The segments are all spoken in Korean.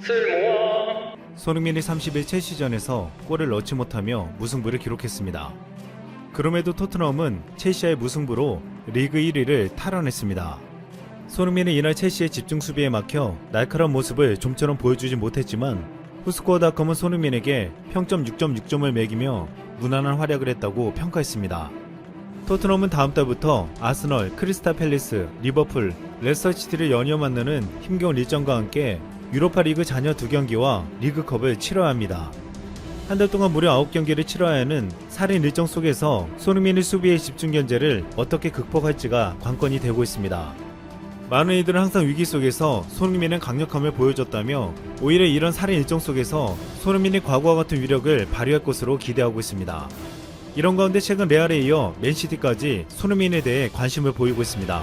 쓸모와 손흥민이 30일 첼시전에서 골을 넣지 못하며 무승부를 기록했습니다. 그럼에도 토트넘은 첼시와의 무승부로 리그 1위를 탈환했습니다. 손흥민은 이날 첼시의 집중 수비에 막혀 날카로운 모습을 좀처럼 보여주지 못했지만 후스코어닷컴은 손흥민에게 평점 6.6점을 매기며 무난한 활약을 했다고 평가했습니다. 토트넘은 다음 달부터 아스널, 크리스탈 팰리스, 리버풀, 레스터시티를 연이어 만나는 힘겨운 일정과 함께 유로파 리그 잔여 두 경기와 리그컵을 치러야 합니다. 한 달 동안 무려 9경기를 치러야 하는 살인 일정 속에서 손흥민의 수비의 집중 견제를 어떻게 극복할지가 관건이 되고 있습니다. 많은 이들은 항상 위기 속에서 손흥민은 강력함을 보여줬다며 오히려 이런 살인 일정 속에서 손흥민이 과거와 같은 위력을 발휘할 것으로 기대하고 있습니다. 이런 가운데 최근 레알에 이어 맨시티까지 손흥민에 대해 관심을 보이고 있습니다.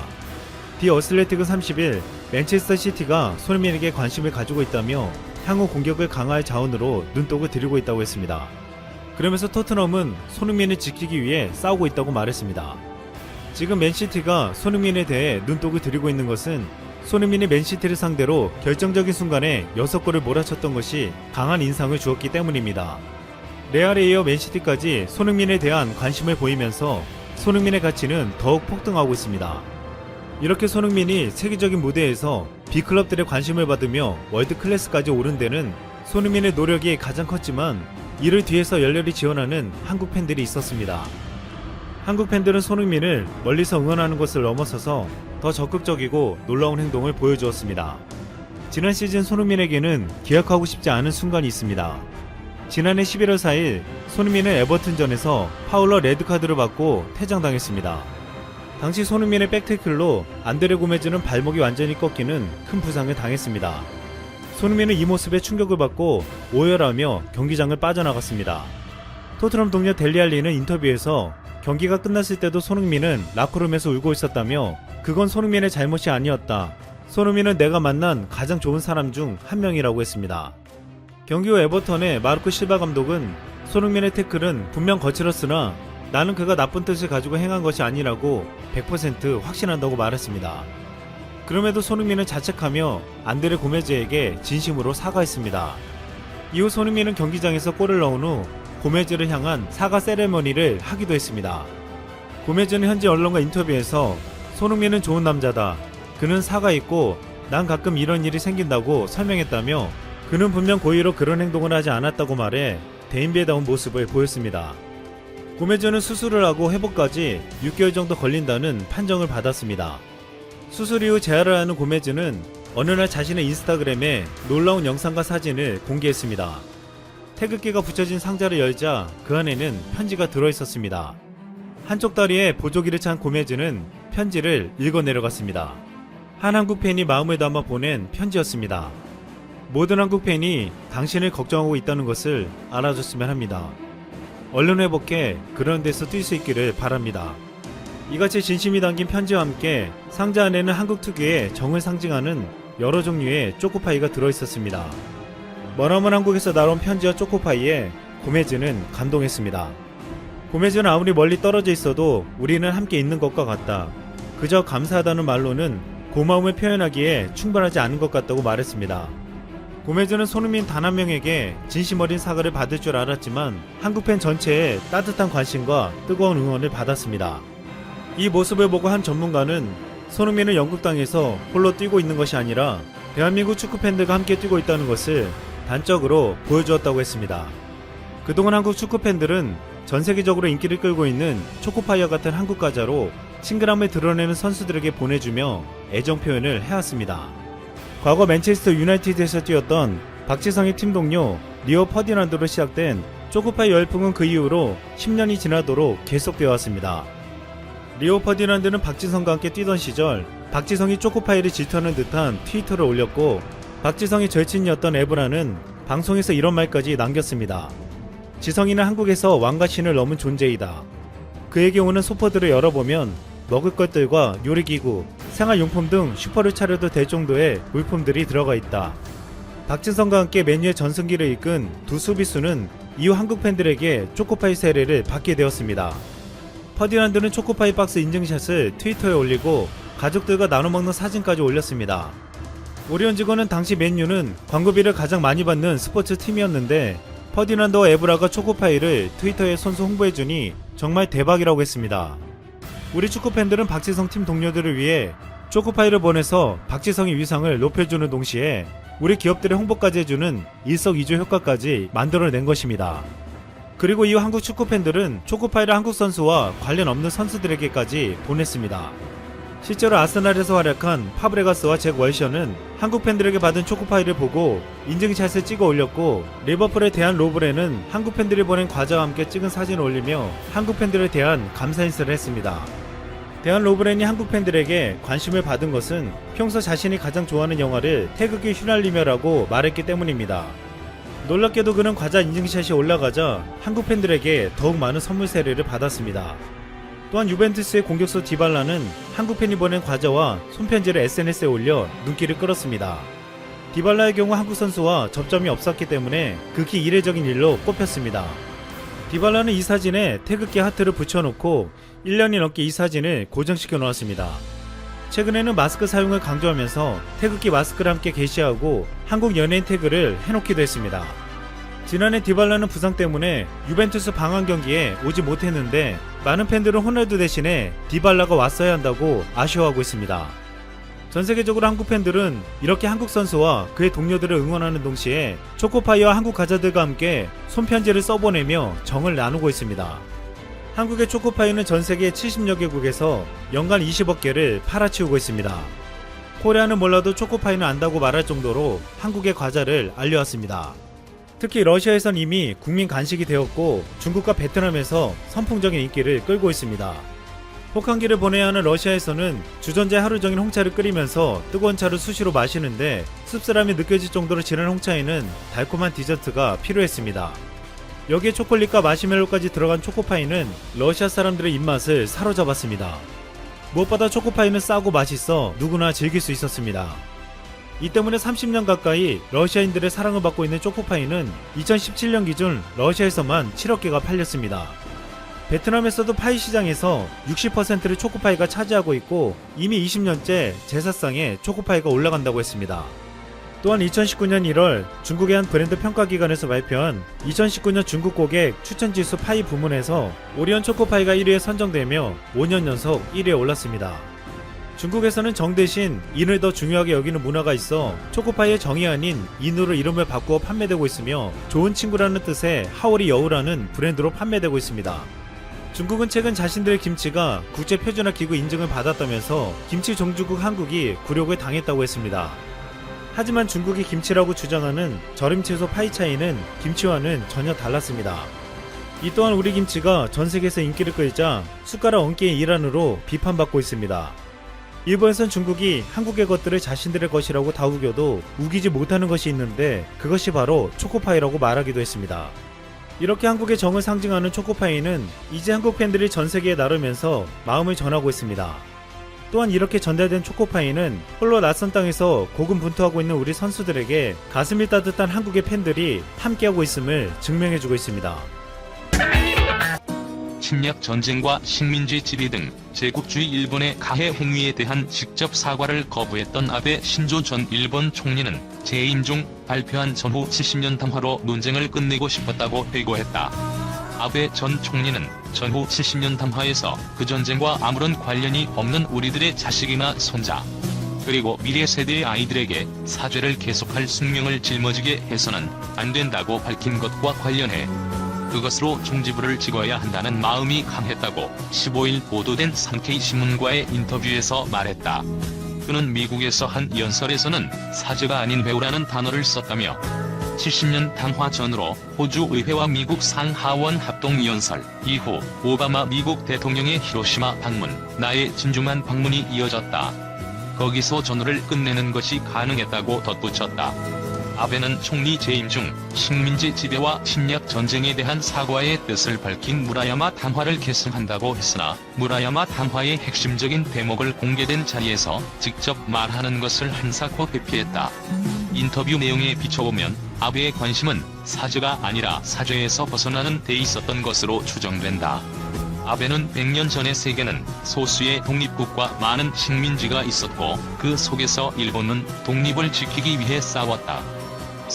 디 어슬레틱은 30일 맨체스터 시티가 손흥민에게 관심을 가지고 있다며 향후 공격을 강화할 자원으로 눈독을 들이고 있다고 했습니다. 그러면서 토트넘은 손흥민을 지키기 위해 싸우고 있다고 말했습니다. 지금 맨시티가 손흥민에 대해 눈독을 들이고 있는 것은 손흥민이 맨시티를 상대로 결정적인 순간에 6골을 몰아쳤던 것이 강한 인상을 주었기 때문입니다. 레알에 이어 맨시티까지 손흥민에 대한 관심을 보이면서 손흥민의 가치는 더욱 폭등하고 있습니다. 이렇게 손흥민이 세계적인 무대에서 B클럽들의 관심을 받으며 월드 클래스까지 오른 데는 손흥민의 노력이 가장 컸지만 이를 뒤에서 열렬히 지원하는 한국 팬들이 있었습니다. 한국 팬들은 손흥민을 멀리서 응원하는 것을 넘어서서 더 적극적이고 놀라운 행동을 보여주었습니다. 지난 시즌 손흥민에게는 기억하고 싶지 않은 순간이 있습니다. 지난해 11월 4일 손흥민은 에버튼전에서 파울러 레드카드를 받고 퇴장당했습니다. 당시 손흥민의 백태클로 안드레 고메즈는 발목이 완전히 꺾이는 큰 부상을 당했습니다. 손흥민은 이 모습에 충격을 받고 오열하며 경기장을 빠져나갔습니다. 토트넘 동료 델리알리는 인터뷰에서 경기가 끝났을 때도 손흥민은 라커룸에서 울고 있었다며 그건 손흥민의 잘못이 아니었다. 손흥민은 내가 만난 가장 좋은 사람 중 한 명이라고 했습니다. 경기 후 에버턴의 마르코 실바 감독은 손흥민의 태클은 분명 거칠었으나 나는 그가 나쁜 뜻을 가지고 행한 것이 아니라고 100% 확신한다고 말했습니다. 그럼에도 손흥민은 자책하며 안드레 고메즈에게 진심으로 사과했습니다. 이후 손흥민은 경기장에서 골을 넣은 후 고메즈를 향한 사과 세레머니를 하기도 했습니다. 고메즈는 현지 언론과 인터뷰에서 손흥민은 좋은 남자다. 그는 사과 있고 난 가끔 이런 일이 생긴다고 설명했다며 그는 분명 고의로 그런 행동을 하지 않았다고 말해 대인배다운 모습을 보였습니다. 고메즈는 수술을 하고 회복까지 6개월 정도 걸린다는 판정을 받았습니다. 수술 이후 재활을 하는 고메즈는 어느 날 자신의 인스타그램에 놀라운 영상과 사진을 공개했습니다. 태극기가 붙여진 상자를 열자 그 안에는 편지가 들어있었습니다. 한쪽 다리에 보조기를 찬 고메즈는 편지를 읽어 내려갔습니다. 한 한국 팬이 마음을 담아 보낸 편지였습니다. 모든 한국 팬이 당신을 걱정하고 있다는 것을 알아줬으면 합니다. 얼른 회복해 그런 데서 뛸 수 있기를 바랍니다. 이같이 진심이 담긴 편지와 함께 상자 안에는 한국 특유의 정을 상징하는 여러 종류의 초코파이가 들어있었습니다. 머나먼 한국에서 나온 편지와 초코파이에 고메즈는 감동했습니다. 고메즈는 아무리 멀리 떨어져 있어도 우리는 함께 있는 것과 같다. 그저 감사하다는 말로는 고마움을 표현하기에 충분하지 않은 것 같다고 말했습니다. 고메즈는 손흥민 단 한 명에게 진심 어린 사과를 받을 줄 알았지만 한국 팬 전체의 따뜻한 관심과 뜨거운 응원을 받았습니다. 이 모습을 보고 한 전문가는 손흥민은 영국 땅에서 홀로 뛰고 있는 것이 아니라 대한민국 축구 팬들과 함께 뛰고 있다는 것을 단적으로 보여주었다고 했습니다. 그동안 한국 축구 팬들은 전 세계적으로 인기를 끌고 있는 초코파이어 같은 한국 가자로 친근함을 드러내는 선수들에게 보내주며 애정 표현을 해왔습니다. 과거 맨체스터 유나이티드에서 뛰었던 박지성의 팀 동료 리오 퍼디난드로 시작된 초코파이 열풍은 그 이후로 10년이 지나도록 계속되어 왔습니다. 리오 퍼디난드는 박지성과 함께 뛰던 시절 박지성이 초코파이를 질투하는 듯한 트위터를 올렸고 박지성의 절친이었던 에브라는 방송에서 이런 말까지 남겼습니다. 지성이는 한국에서 왕과 신을 넘은 존재이다. 그에게 오는 소포들을 열어보면 먹을 것들과 요리기구, 생활용품 등 슈퍼를 차려도 될 정도의 물품들이 들어가 있다. 박진성과 함께 메뉴의 전승기를 이끈 두 수비수는 이후 한국 팬들에게 초코파이 세례를 받게 되었습니다. 퍼디난드는 초코파이 박스 인증샷을 트위터에 올리고 가족들과 나눠 먹는 사진까지 올렸습니다. 오리온 직원은 당시 맨유는 광고비를 가장 많이 받는 스포츠 팀이었는데 퍼디난드와 에브라가 초코파이를 트위터에 선수 홍보해주니 정말 대박이라고 했습니다. 우리 축구 팬들은 박지성 팀 동료들을 위해 초코파이를 보내서 박지성의 위상을 높여주는 동시에 우리 기업들의 홍보까지 해주는 일석이조 효과까지 만들어낸 것입니다. 그리고 이후 한국 축구 팬들은 초코파이를 한국 선수와 관련 없는 선수들에게까지 보냈습니다. 실제로 아스날에서 활약한 파브레가스와 잭 월셔는 한국 팬들에게 받은 초코파이를 보고 인증샷을 찍어 올렸고 리버풀에 대한 로브레는 한국 팬들이 보낸 과자와 함께 찍은 사진을 올리며 한국 팬들에 대한 감사 인사를 했습니다. 대한 로브렌이 한국 팬들에게 관심을 받은 것은 평소 자신이 가장 좋아하는 영화를 태극기 휘날리며라고 말했기 때문입니다. 놀랍게도 그는 과자 인증샷이 올라가자 한국 팬들에게 더욱 많은 선물 세례를 받았습니다. 또한 유벤투스의 공격수 디발라는 한국 팬이 보낸 과자와 손편지를 SNS에 올려 눈길을 끌었습니다. 디발라의 경우 한국 선수와 접점이 없었기 때문에 극히 이례적인 일로 꼽혔습니다. 디발라는 이 사진에 태극기 하트를 붙여놓고 1년이 넘게 이 사진을 고정시켜 놓았습니다. 최근에는 마스크 사용을 강조하면서 태극기 마스크를 함께 게시하고 한국 연예인 태그를 해놓기도 했습니다. 지난해 디발라는 부상 때문에 유벤투스 방한 경기에 오지 못했는데 많은 팬들은 호날두 대신에 디발라가 왔어야 한다고 아쉬워하고 있습니다. 전 세계적으로 한국 팬들은 이렇게 한국 선수와 그의 동료들을 응원하는 동시에 초코파이와 한국 가자들과 함께 손편지를 써보내며 정을 나누고 있습니다. 한국의 초코파이는 전 세계 70여 개국에서 연간 20억 개를 팔아치우고 있습니다. 코리아는 몰라도 초코파이는 안다고 말할 정도로 한국의 과자를 알려왔습니다. 특히 러시아에선 이미 국민 간식이 되었고 중국과 베트남에서 선풍적인 인기를 끌고 있습니다. 혹한기를 보내야 하는 러시아에서는 주전자에 하루 종일 홍차를 끓이면서 뜨거운 차를 수시로 마시는데 씁쓸함이 느껴질 정도로 진한 홍차에는 달콤한 디저트가 필요했습니다. 여기에 초콜릿과 마시멜로까지 들어간 초코파이는 러시아 사람들의 입맛을 사로잡았습니다. 무엇보다 초코파이는 싸고 맛있어 누구나 즐길 수 있었습니다. 이 때문에 30년 가까이 러시아인들의 사랑을 받고 있는 초코파이는 2017년 기준 러시아에서만 7억 개가 팔렸습니다. 베트남에서도 파이 시장에서 60%를 초코파이가 차지하고 있고 이미 20년째 제사상에 초코파이가 올라간다고 했습니다. 또한 2019년 1월 중국의 한 브랜드 평가기관에서 발표한 2019년 중국 고객 추천지수 파이 부문에서 오리온 초코파이가 1위에 선정되며 5년 연속 1위에 올랐습니다. 중국에서는 정 대신 인을 더 중요하게 여기는 문화가 있어 초코파이의 정이 아닌 인으로 이름을 바꾸어 판매되고 있으며 좋은 친구라는 뜻의 하오리 여우라는 브랜드로 판매되고 있습니다. 중국은 최근 자신들의 김치가 국제 표준화 기구 인증을 받았다면서 김치 종주국 한국이 굴욕을 당했다고 했습니다. 하지만 중국이 김치라고 주장하는 절임 채소 파이 차이는 김치와는 전혀 달랐습니다. 이 또한 우리 김치가 전 세계에서 인기를 끌자 숟가락 얹기의 일환으로 비판받고 있습니다. 일본에선 중국이 한국의 것들을 자신들의 것이라고 다 우겨도 우기지 못하는 것이 있는데 그것이 바로 초코파이라고 말하기도 했습니다. 이렇게 한국의 정을 상징하는 초코파이는 이제 한국 팬들이 전 세계에 나르면서 마음을 전하고 있습니다. 또한 이렇게 전달된 초코파이는 홀로 낯선 땅에서 고군분투하고 있는 우리 선수들에게 가슴이 따뜻한 한국의 팬들이 함께하고 있음을 증명해주고 있습니다. 침략 전쟁과 식민지 지배 등 제국주의 일본의 가해 행위에 대한 직접 사과를 거부했던 아베 신조 전 일본 총리는 재임 중 발표한 전후 70년 담화로 논쟁을 끝내고 싶었다고 회고했다. 아베 전 총리는 전후 70년 담화에서 그 전쟁과 아무런 관련이 없는 우리들의 자식이나 손자, 그리고 미래 세대의 아이들에게 사죄를 계속할 숙명을 짊어지게 해서는 안 된다고 밝힌 것과 관련해 그것으로 종지부를 찍어야 한다는 마음이 강했다고 15일 보도된 산케이 신문과의 인터뷰에서 말했다. 그는 미국에서 한 연설에서는 사죄가 아닌 배우라는 단어를 썼다며 70년 당화 전으로 호주 의회와 미국 상하원 합동 연설 이후 오바마 미국 대통령의 히로시마 방문, 나의 진주만 방문이 이어졌다. 거기서 전후를 끝내는 것이 가능했다고 덧붙였다. 아베는 총리 재임 중 식민지 지배와 침략 전쟁에 대한 사과의 뜻을 밝힌 무라야마 당화를 계승한다고 했으나 무라야마 당화의 핵심적인 대목을 공개된 자리에서 직접 말하는 것을 한사코 회피했다. 인터뷰 내용에 비춰보면 아베의 관심은 사죄가 아니라 사죄에서 벗어나는 데 있었던 것으로 추정된다. 아베는 100년 전의 세계는 소수의 독립국과 많은 식민지가 있었고 그 속에서 일본은 독립을 지키기 위해 싸웠다.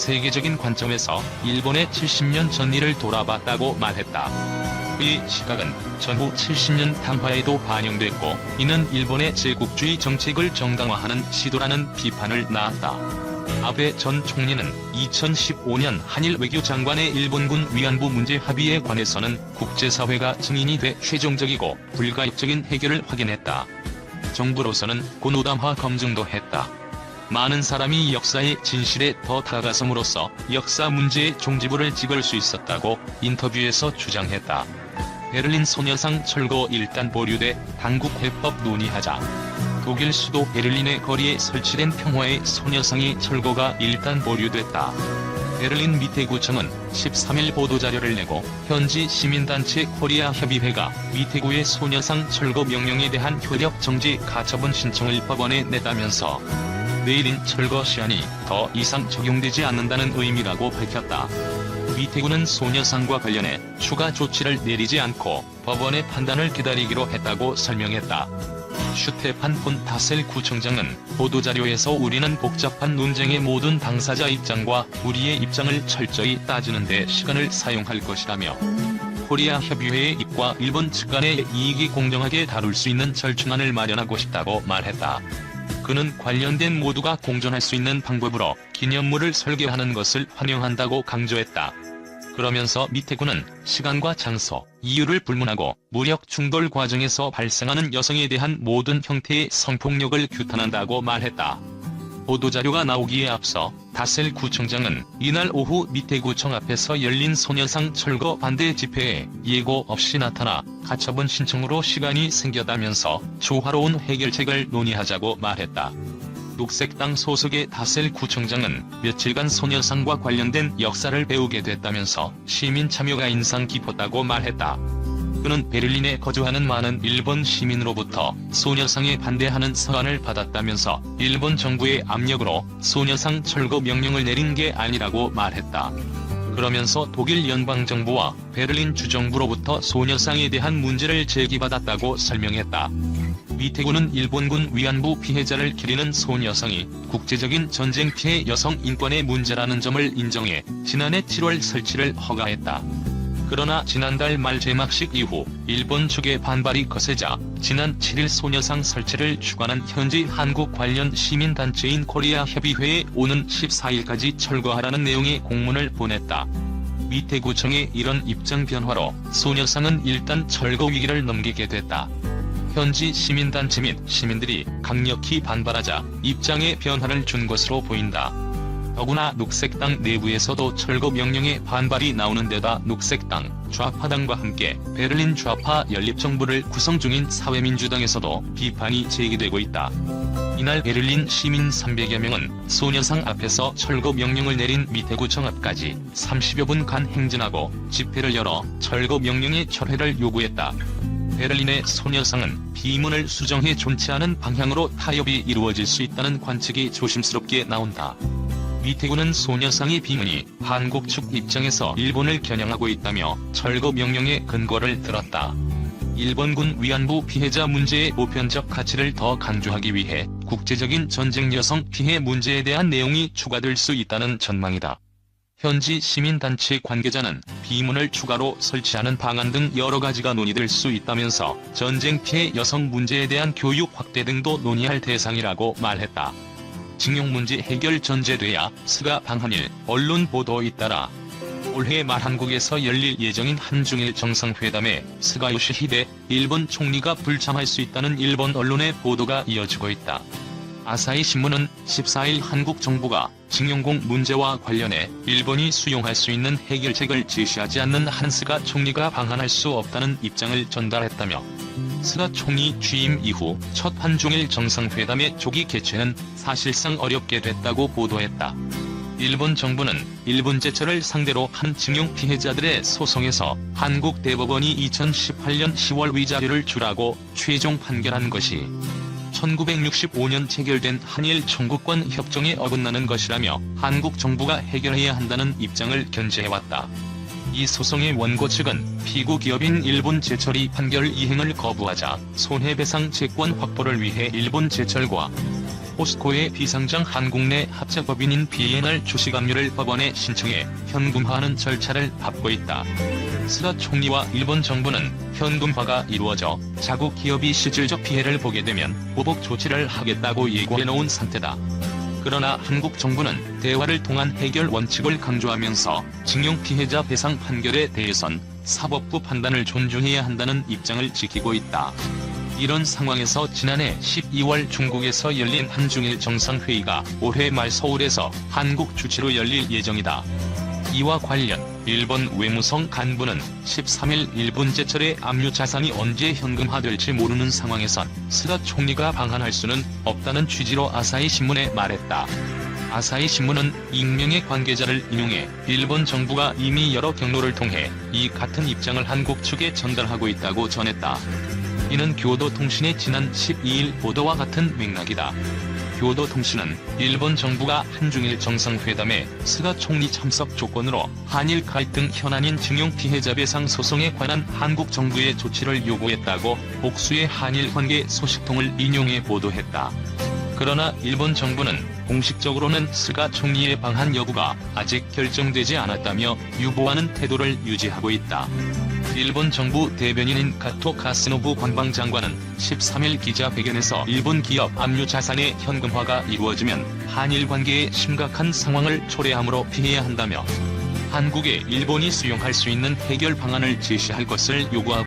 세계적인 관점에서 일본의 70년 전일을 돌아봤다고 말했다. 그의 시각은 전후 70년 담화에도 반영됐고 이는 일본의 제국주의 정책을 정당화하는 시도라는 비판을 낳았다. 아베 전 총리는 2015년 한일 외교장관의 일본군 위안부 문제 합의에 관해서는 국제사회가 증인이 돼 최종적이고 불가역적인 해결을 확인했다. 정부로서는 고노담화 검증도 했다. 많은 사람이 역사의 진실에 더 다가섬으로써 역사 문제의 종지부를 찍을 수 있었다고 인터뷰에서 주장했다. 베를린 소녀상 철거 일단 보류돼 당국 회법 논의하자. 독일 수도 베를린의 거리에 설치된 평화의 소녀상이 철거가 일단 보류됐다. 베를린 미태구청은 13일 보도자료를 내고 현지 시민단체 코리아 협의회가 미태구의 소녀상 철거 명령에 대한 효력 정지 가처분 신청을 법원에 냈다면서 내일인 철거 시한이 더 이상 적용되지 않는다는 의미라고 밝혔다. 미태구는 소녀상과 관련해 추가 조치를 내리지 않고 법원의 판단을 기다리기로 했다고 설명했다. 슈테판 폰 다셀 구청장은 보도자료에서 우리는 복잡한 논쟁의 모든 당사자 입장과 우리의 입장을 철저히 따지는 데 시간을 사용할 것이라며 코리아 협의회의 입과 일본 측 간의 이익이 공정하게 다룰 수 있는 절충안을 마련하고 싶다고 말했다. 그는 관련된 모두가 공존할 수 있는 방법으로 기념물을 설계하는 것을 환영한다고 강조했다. 그러면서 미태구는 시간과 장소, 이유를 불문하고 무력 충돌 과정에서 발생하는 여성에 대한 모든 형태의 성폭력을 규탄한다고 말했다. 보도자료가 나오기에 앞서 다셀 구청장은 이날 오후 미태구청 앞에서 열린 소녀상 철거 반대 집회에 예고 없이 나타나 가처분 신청으로 시간이 생겼다면서 조화로운 해결책을 논의하자고 말했다. 녹색당 소속의 다셀 구청장은 며칠간 소녀상과 관련된 역사를 배우게 됐다면서 시민 참여가 인상 깊었다고 말했다. 그는 베를린에 거주하는 많은 일본 시민으로부터 소녀상에 반대하는 서한을 받았다면서 일본 정부의 압력으로 소녀상 철거 명령을 내린 게 아니라고 말했다. 그러면서 독일 연방정부와 베를린 주정부로부터 소녀상에 대한 문제를 제기받았다고 설명했다. 미태구는 일본군 위안부 피해자를 기리는 소녀상이 국제적인 전쟁 피해 여성 인권의 문제라는 점을 인정해 지난해 7월 설치를 허가했다. 그러나 지난달 말 제막식 이후 일본 측의 반발이 거세자 지난 7일 소녀상 설치를 주관한 현지 한국 관련 시민단체인 코리아 협의회에 오는 14일까지 철거하라는 내용의 공문을 보냈다. 미태구청의 이런 입장 변화로 소녀상은 일단 철거 위기를 넘기게 됐다. 현지 시민단체 및 시민들이 강력히 반발하자 입장의 변화를 준 것으로 보인다. 더구나 녹색당 내부에서도 철거 명령에 반발이 나오는 데다 녹색당, 좌파당과 함께 베를린 좌파 연립정부를 구성 중인 사회민주당에서도 비판이 제기되고 있다. 이날 베를린 시민 300여 명은 소녀상 앞에서 철거 명령을 내린 미태구청 앞까지 30여 분간 행진하고 집회를 열어 철거 명령의 철회를 요구했다. 베를린의 소녀상은 비문을 수정해 존치하는 방향으로 타협이 이루어질 수 있다는 관측이 조심스럽게 나온다. 미태구는 소녀상의 비문이 한국 측 입장에서 일본을 겨냥하고 있다며 철거 명령의 근거를 들었다. 일본군 위안부 피해자 문제의 보편적 가치를 더 강조하기 위해 국제적인 전쟁 여성 피해 문제에 대한 내용이 추가될 수 있다는 전망이다. 현지 시민단체 관계자는 비문을 추가로 설치하는 방안 등 여러 가지가 논의될 수 있다면서 전쟁 피해 여성 문제에 대한 교육 확대 등도 논의할 대상이라고 말했다. 징용 문제 해결 전제돼야 스가 방한일 언론 보도에 따라 올해 말 한국에서 열릴 예정인 한중일 정상회담에 스가 요시히데 일본 총리가 불참할 수 있다는 일본 언론의 보도가 이어지고 있다. 아사히 신문은 14일 한국 정부가 징용공 문제와 관련해 일본이 수용할 수 있는 해결책을 제시하지 않는 한 스가 총리가 방한할 수 없다는 입장을 전달했다며 스가 총리 취임 이후 첫 한중일 정상회담의 조기 개최는 사실상 어렵게 됐다고 보도했다. 일본 정부는 일본 제철을 상대로 한 징용 피해자들의 소송에서 한국 대법원이 2018년 10월 위자료를 주라고 최종 판결한 것이 1965년 체결된 한일 청구권 협정에 어긋나는 것이라며 한국 정부가 해결해야 한다는 입장을 견지해왔다. 이 소송의 원고 측은 피고 기업인 일본 제철이 판결 이행을 거부하자 손해배상 채권 확보를 위해 일본 제철과 포스코의 비상장 한국 내 합작법인인 B&R 주식압류를 법원에 신청해 현금화하는 절차를 밟고 있다. 스가 총리와 일본 정부는 현금화가 이루어져 자국 기업이 실질적 피해를 보게 되면 보복 조치를 하겠다고 예고해놓은 상태다. 그러나 한국 정부는 대화를 통한 해결 원칙을 강조하면서 징용 피해자 배상 판결에 대해선 사법부 판단을 존중해야 한다는 입장을 지키고 있다. 이런 상황에서 지난해 12월 중국에서 열린 한중일 정상회의가 올해 말 서울에서 한국 주치로 열릴 예정이다. 이와 관련 일본 외무성 간부는 13일 일본 제철의 압류 자산이 언제 현금화될지 모르는 상황에선 스가 총리가 방한할 수는 없다는 취지로 아사히 신문에 말했다. 아사히 신문은 익명의 관계자를 인용해 일본 정부가 이미 여러 경로를 통해 이 같은 입장을 한국 측에 전달하고 있다고 전했다. 이는 교도통신의 지난 12일 보도와 같은 맥락이다. 교도 통신은 일본 정부가 한중일 정상회담에 스가 총리 참석 조건으로 한일 갈등 현안인 징용 피해자 배상 소송에 관한 한국 정부의 조치를 요구했다고 복수의 한일 관계 소식통을 인용해 보도했다. 그러나 일본 정부는 공식적으로는 스가 총리의 방한 여부가 아직 결정되지 않았다며 유보하는 태도를 유지하고 있다. 일본 정부 대변인인 가토 가스노부 관방장관은 13일 기자회견에서 일본 기업 압류 자산의 현금화가 이루어지면 한일 관계에 심각한 상황을 초래함으로 피해야 한다며 한국에 일본이 수용할 수 있는 해결 방안을 제시할 것을 요구하고